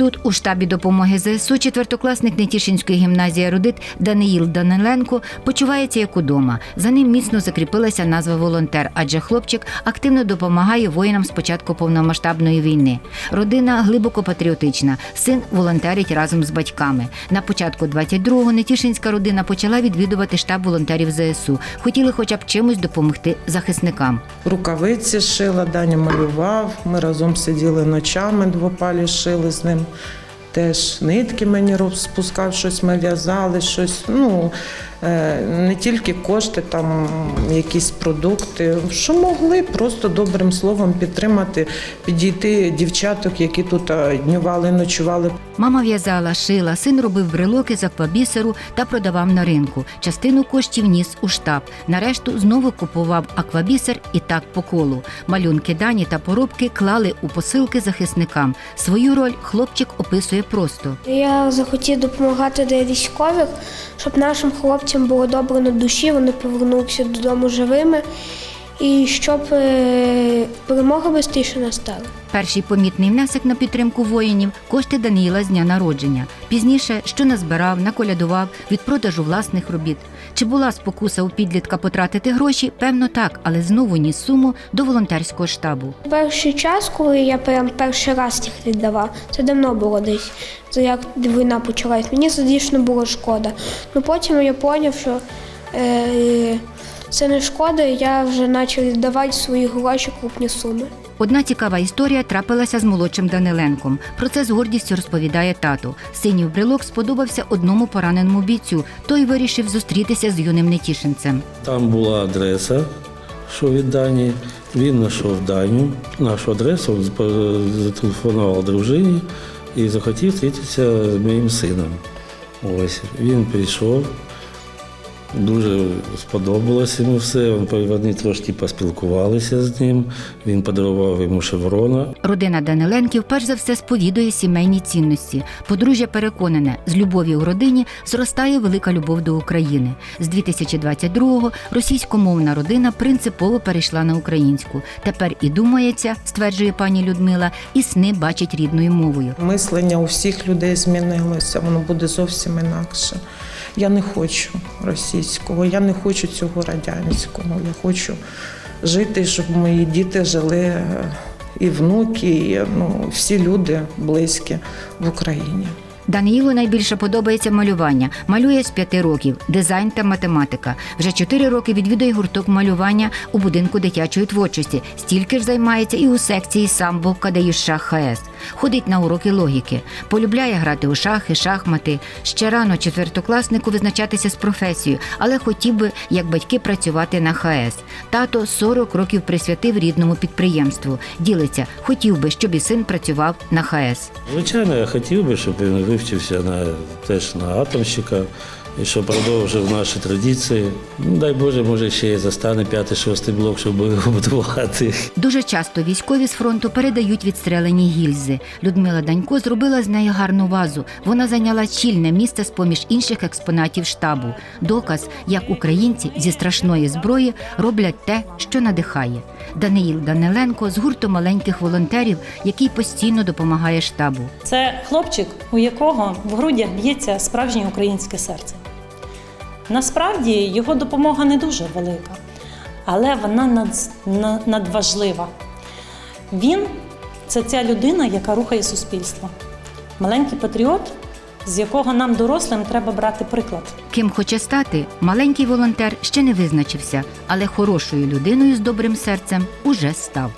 Тут, у штабі допомоги ЗСУ, четвертокласник Нетішинської гімназії Родит Даниїл Даниленко почувається як удома. За ним міцно закріпилася назва волонтер, адже хлопчик активно допомагає воїнам з початку повномасштабної війни. Родина глибоко патріотична. Син волонтерить разом з батьками. На початку 22-го Нетішинська родина почала відвідувати штаб волонтерів ЗСУ. Хотіли хоча б чимось допомогти захисникам. Рукавиці шила, Даня малював. Ми разом сиділи ночами, двопалі шили з ним. Теж нитки мені розпускав, щось ми в'язали, щось. Ну не тільки кошти, там якісь продукти. Що могли, просто добрим словом підтримати, підійти дівчаток, які тут е, днювали, ночували. Мама в'язала, шила, син робив брелоки з аквабісеру та продавав на ринку. Частину коштів ніс у штаб. Нарешту знову купував аквабісер і так по колу. Малюнки дані та поробки клали у посилки захисникам. Свою роль хлопчик описує просто. Я захотів допомагати для військових, щоб нашим хлопцям було добре на душі, вони повернулися додому живими і щоб е, перемога швидше настала. Перший помітний внесок на підтримку воїнів кошти Даниїла з дня народження. Пізніше, що назбирав, наколядував від продажу власних робіт. Чи була спокуса у підлітка потратити гроші? Певно, так, але знову ніс суму до волонтерського штабу. Перший час, коли я прям перший раз їх віддавав, це давно було десь. Це як війна почалась. Мені це дійсно було шкода. Ну потім я зрозумів, що е, це не шкода, я вже почав віддавати свої гроші крупні суми. Одна цікава історія трапилася з молодшим Даниленком. Про це з гордістю розповідає тато. Синій брелок сподобався одному пораненому бійцю. Той вирішив зустрітися з юним нетішинцем. Там була адреса, що від Дані. Він знайшов Даню, нашу адресу, зателефонував дружині і захотів зустрітися з моїм сином. Ось він прийшов. Дуже сподобалося йому все. Вони трошки поспілкувалися з ним. Він подарував йому шеврона. Родина Даниленків перш за все сповідує сімейні цінності. Подружжя переконане, з любові у родині зростає велика любов до України. З 2022-го російськомовна родина принципово перейшла на українську. Тепер і думається, стверджує пані Людмила, і сни бачить рідною мовою. Мислення у всіх людей змінилося, воно буде зовсім інакше. Я не хочу російського, я не хочу цього радянського. Я хочу жити, щоб мої діти жили е, і внуки, і ну, всі люди близькі в Україні. Даниїлу найбільше подобається малювання. Малює з п'яти років, дизайн та математика. Вже чотири роки відвідує гурток малювання у будинку дитячої творчості. Стільки ж займається і у секції самбо КДЮ Шах ХС. Ходить на уроки логіки. Полюбляє грати у шахи, шахмати. Ще рано четвертокласнику визначатися з професією, але хотів би, як батьки, працювати на ХС. Тато 40 років присвятив рідному підприємству. Ділиться, хотів би, щоб і син працював на ХС. Звичайно, я хотів би, щоб він вивчився на, теж на атомщика і щоб продовжив наші традиції. Ну, дай Боже, може ще й застане п'ятий-шостий блок, щоб його будувати. Дуже часто військові з фронту передають відстрелені гільзи. Людмила Данько зробила з неї гарну вазу. Вона зайняла чільне місце з поміж інших експонатів штабу. Доказ, як українці зі страшної зброї роблять те, що надихає. Даниїл Даниленко з гурту маленьких волонтерів, який постійно допомагає штабу. Це хлопчик, у якого в грудях б'ється справжнє українське серце. Насправді його допомога не дуже велика, але вона над, на- надважлива. Він це ця людина, яка рухає суспільство. Маленький патріот, з якого нам, дорослим, треба брати приклад. Ким хоче стати, маленький волонтер ще не визначився, але хорошою людиною з добрим серцем уже став.